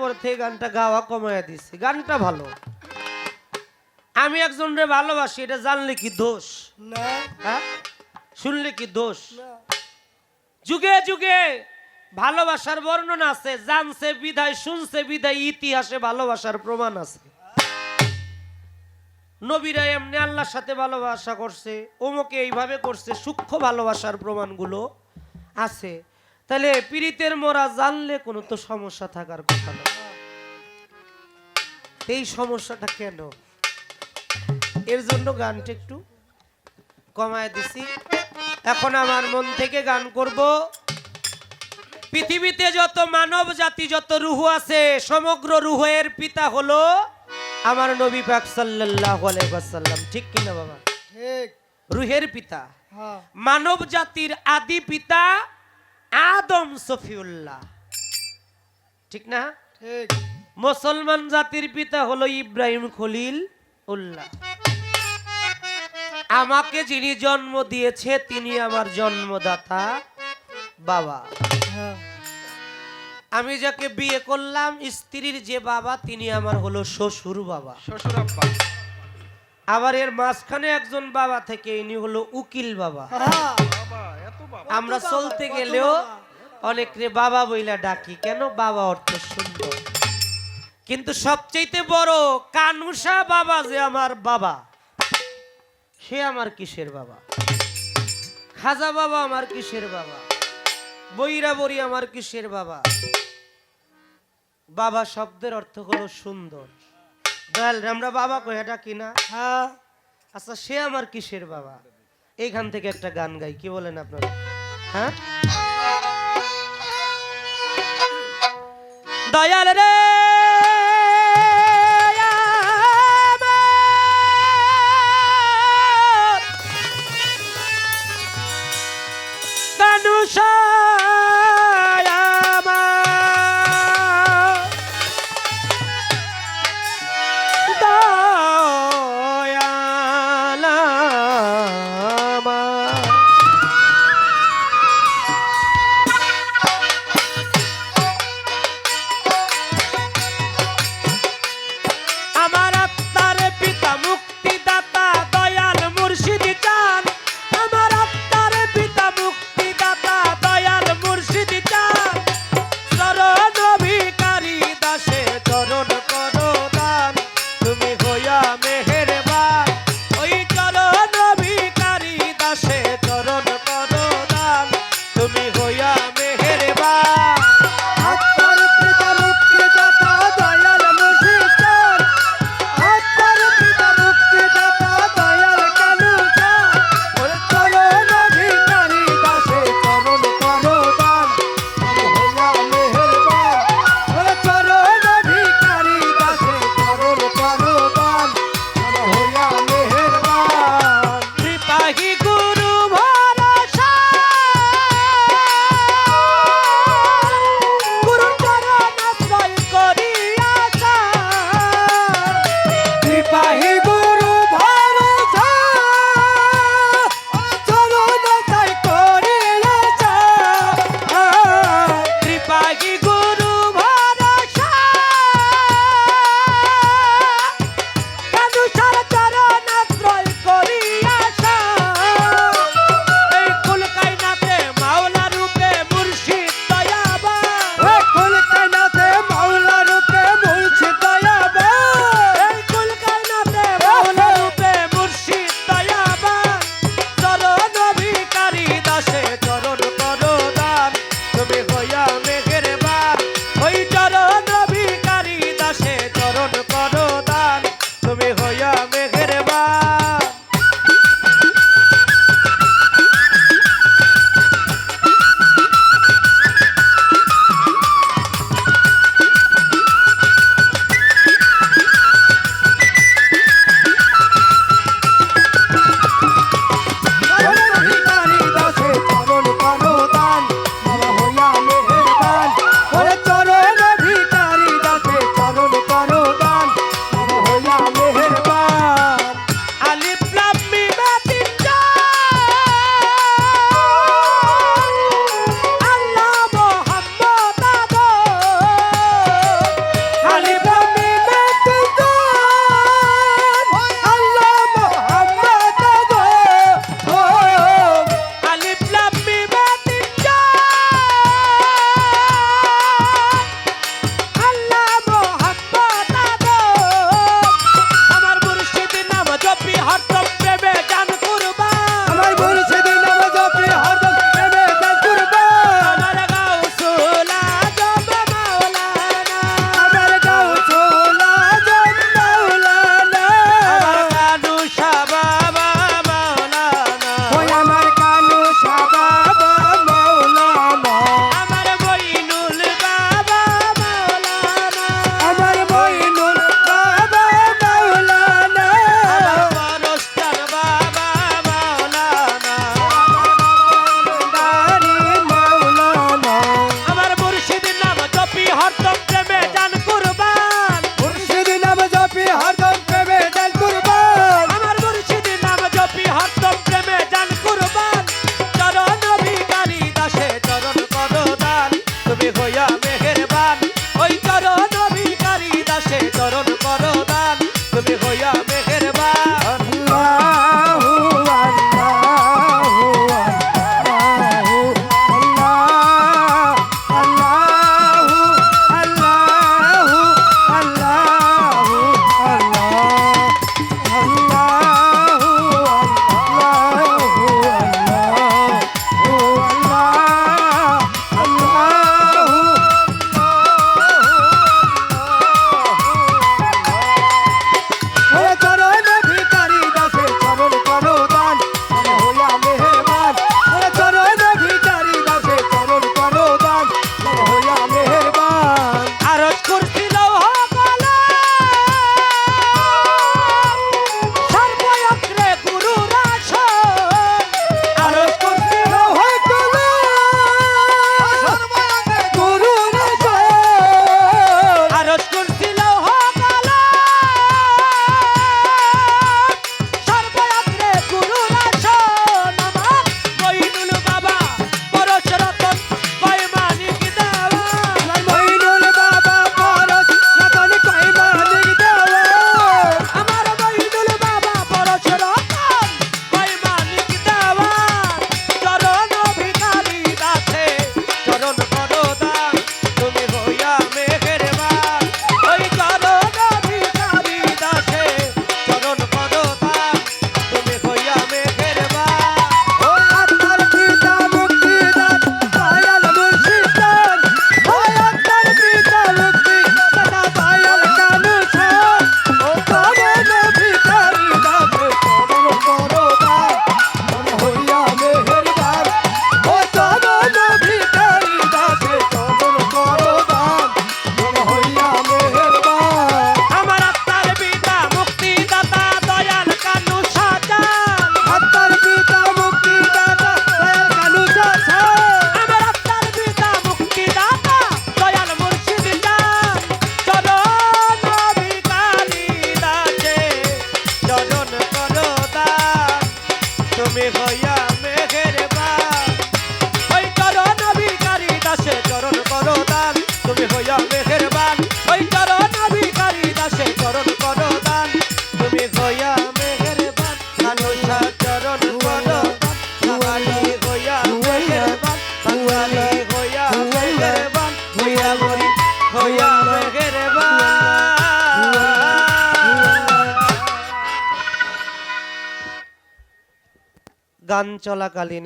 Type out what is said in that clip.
তারপর থেকে গানটা গাওয়া কমায়া দিছি। গানটা ভালো। আমি একজন রে ভালোবাসি এটা জানলে কি দোষ? হ্যাঁ? শুনলে কি দোষ? যুগে যুগে ভালোবাসার বর্ণনা আছে জানছে বিদায় শুনছে বিদায় ইতিহাসে ভালোবাসার প্রমাণ আছে। নবীরা এমনি আল্লাহর সাথে ভালোবাসা করছে ওমকে এইভাবে করছে সূক্ষ্ম ভালোবাসার প্রমাণগুলো আছে। তাহলে পীড়িতের মোরা জানলে কোনো তো সমস্যা থাকার কথা না। এই সমস্যাটা কেন? এর জন্য গানটা একটু কমায় দিছি। এখন আমার মন থেকে গান করব। পৃথিবীতে যত মানব জাতি যত রুহু আছে সমগ্র রুহের পিতা হলো আমার নবী পাক সাল্লাল্লাহু আলাইহি ওয়াসাল্লাম। ঠিক কিনা বাবা? ঠিক। রুহের পিতা। হ্যাঁ। মানব জাতির আদি পিতা আদম সফিউল্লাহ। ঠিক না? ঠিক। মুসলমান জাতির পিতা হলো ইব্রাহিম খলিল উল্লাহ। আমাকে যিনি জন্ম দিয়েছে তিনি আমার জন্মদাতা বাবা। আমি যাকে বিয়ে করলাম স্ত্রীর যে বাবা তিনি আমার হলো শ্বশুর বাবা। শ্বশুর আব্বা। আবার এর মাঝখানে একজন বাবা থেকে ইনি হলো উকিল বাবা। বাবা এত বাবা। আমরা চলতে গেলেও বাবা? অনেকরে বাবা বইলা ডাকি। কেন? বাবা অর্থ সুন্দর। কিন্তু সবচেয়ে বড় কানুষা বাবা যে আমার বাবা, সে আমার কিসের বাবা? খাজা বাবা আমার কিসের বাবা? বইরা বড়ি আমার কিসের বাবা? বাবা শব্দের অর্থ হলো সুন্দর। দয়াল আমরা বাবা কই এটা কিনা হ্যাঁ। আচ্ছা সে আমার কিসের বাবা? এইখান থেকে একটা গান গাই, কি বলেন আপনারা? হ্যাঁ? দয়াল রে! que প্রেমে হইয়া চলাকালীন